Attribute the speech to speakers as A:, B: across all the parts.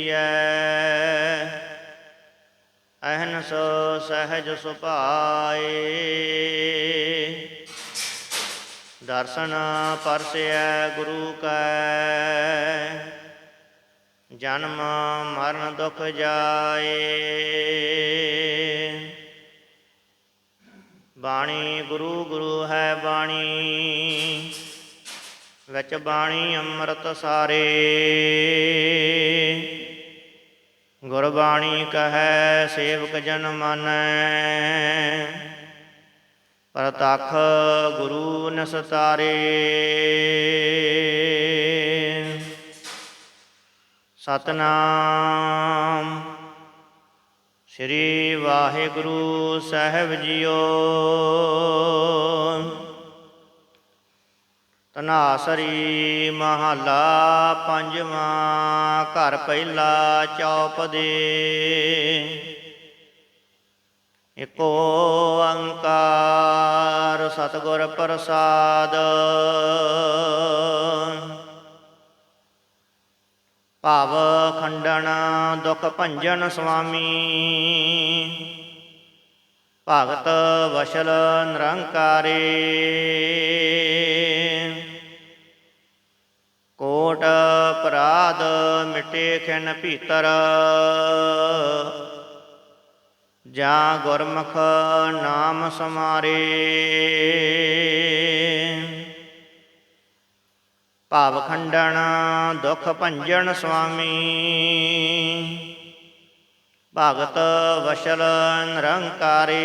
A: ਐ ਸੋ ਸਹਿਜ ਸੁਭਾਏ। ਦਰਸ਼ਨ ਪਰਸੈ ਗੁਰੂ ਕੈ। ਜਨਮ ਮਰਨ ਦੁਖ ਜਾਏ। ਬਾਣੀ ਗੁਰੂ ਗੁਰੂ ਹੈ ਬਾਣੀ। ਵਿੱਚ ਬਾਣੀ ਅੰਮ੍ਰਿਤ ਸਾਰੇ। ਗੁਰਬਾਣੀ ਕਹੈ ਸੇਵਕ ਜਨ ਮਾਨੈ। ਪ੍ਰਤਖ ਗੁਰੂ ਨਸਤਾਰੇ। ਸਤਨਾਮ ਸ੍ਰੀ ਵਾਹਿਗੁਰੂ ਸਾਹਿਬ ਜੀਓ। ਤਨਾਸਰੀ ਮਹੱਲਾ ਪੰਜਵਾਂ, ਘਰ ਪਹਿਲਾ ਚੌਪ ਦੇ ਇਕ ਓੰਕਾਰ ਸਤਿਗੁਰ ਪ੍ਰਸਾਦ। ਭਾਵ ਖੰਡਣ ਦੁਖ ਭੰਜਨ ਸੁਆਮੀ। ਭਗਤ ਵਸ਼ਲ ਨਿਰੰਕਾਰੇ। ਮਿਟੇ ਖਿਨ ਭੀਤਰ। ਜਾਂ ਗੁਰਮੁਖ ਨਾਮ ਸਮਾਰੇ। ਭਾਵ ਖੰਡਨ ਦੁਖ ਭੰਜਨ ਸੁਆਮੀ। ਭਗਤ ਵਸ਼ਲ ਨਿਰੰਕਾਰੇ।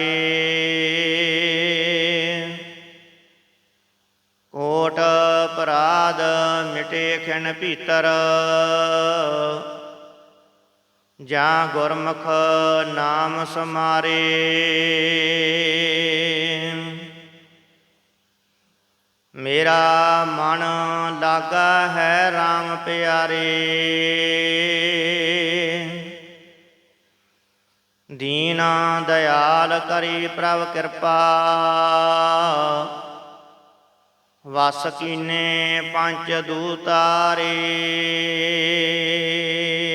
A: ਕੋਟ ਅਪਰਾਧ ਮਿਟੇ ਖਿਨ ਭੀਤਰ। ਜਾਂ ਗੁਰਮੁਖ ਨਾਮ ਸਮਾਰੇ। ਮੇਰਾ ਮਨ ਲਾਗਾ ਹੈ RAM ਪਿਆਰੇ। ਦੀਨ ਦਇਆਲ ਕਰੀ ਪ੍ਰਭ ਕਿਰਪਾ। ਵਸ ਕੀਨੇ ਪੰਜ ਦੂਤਾਰੇ,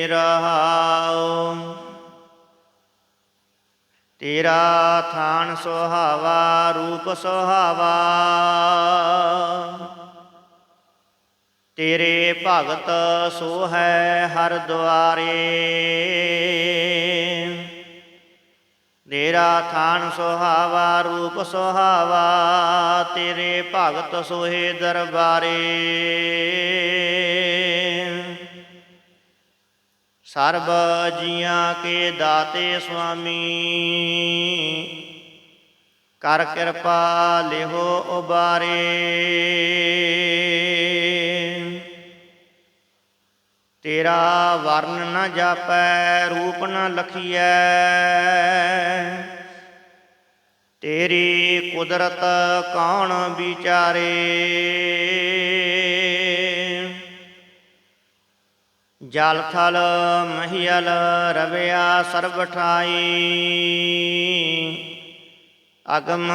A: ਰਹਾਉ। ਤੇਰਾ ਥਾਨ ਸੁਹਾਵਾ, ਰੂਪ ਸੁਹਾਵਾ। ਤੇਰੇ ਭਗਤ ਸੋ ਹੈ ਹਰ ਦੁਆਰੇ ਤੇਰਾ ਥਾਨ ਸੁਹਾਵਾ, ਰੂਪ ਸੁਹਾਵਾ, ਤੇਰੇ ਭਗਤ ਸੋਹੇ ਦਰਬਾਰੇ। ਸਰਬ ਜੀਆਂ ਕੇ ਦਾਤੇ ਸੁਆਮੀ, ਕਰ ਕਿਰਪਾ ਲਿਹੋ ਉਬਾਰੇ। ਤੇਰਾ ਵਰਨ ਨ ਜਾਪੈ, ਰੂਪ ਨ ਲਖੀਐ। ਤੇਰੀ ਕੁਦਰਤ ਕੌਣ ਵਿਚਾਰੇ? ਜਲ ਥਲ ਮਹੀਲ ਰਵਿਆ ਸਰਬ ਠਾਈ। ਅਗਮ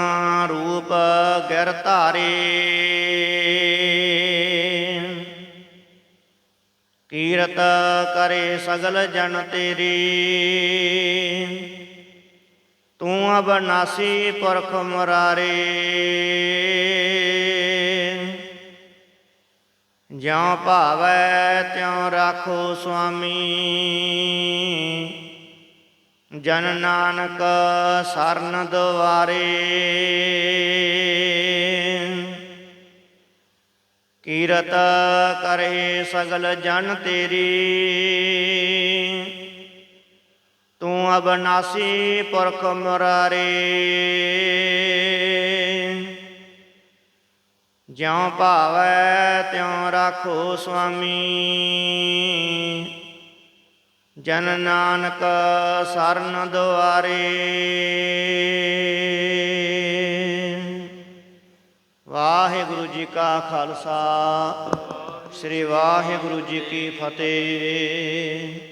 A: ਰੂਪ ਗਿਰ ਧਾਰੇ। ਕੀਰਤ ਕਰੇ ਸਗਲ ਜਨ ਤੇਰੀ। ਤੂੰ ਅਬਨਾਸੀ ਪੁਰਖ ਮੁਰਾਰੇ। ਜਿਉ ਭਾਵੈ ਤਿਉ ਰਾਖੋ ਸੁਆਮੀ। ਜਨ ਨਾਨਕ ਸਰਨ ਦੁਆਰੇ। ਕੀਰਤ ਕਰੇ ਸਗਲ ਜਨ ਤੇਰੀ। ਅਬਨਾਸੀ ਪੁਰਖ ਮੁਰਾਰੇ। ਜਿਉ ਭਾਵੈ ਤਿਉ ਰਾਖੋ ਸੁਆਮੀ। ਜਨ ਨਾਨਕ ਸਰਨ ਦੁਆਰੇ। ਵਾਹਿਗੁਰੂ ਜੀ ਕਾ ਖਾਲਸਾ, ਸ੍ਰੀ ਵਾਹਿਗੁਰੂ ਜੀ ਕੀ ਫਤਿਹ।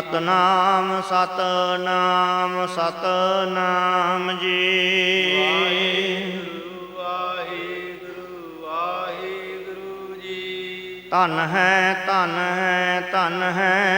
A: ਸਤਨਾਮ ਸਤਨਾਮ ਸਤਨਾਮ ਜੀ।
B: ਵਾਹਿਗੁਰੂ ਵਾਹਿਗੁਰੂ ਵਾਹਿਗੁਰੂ ਜੀ।
A: ਧਨ ਹੈ ਧਨ ਹੈ ਧਨ ਹੈ।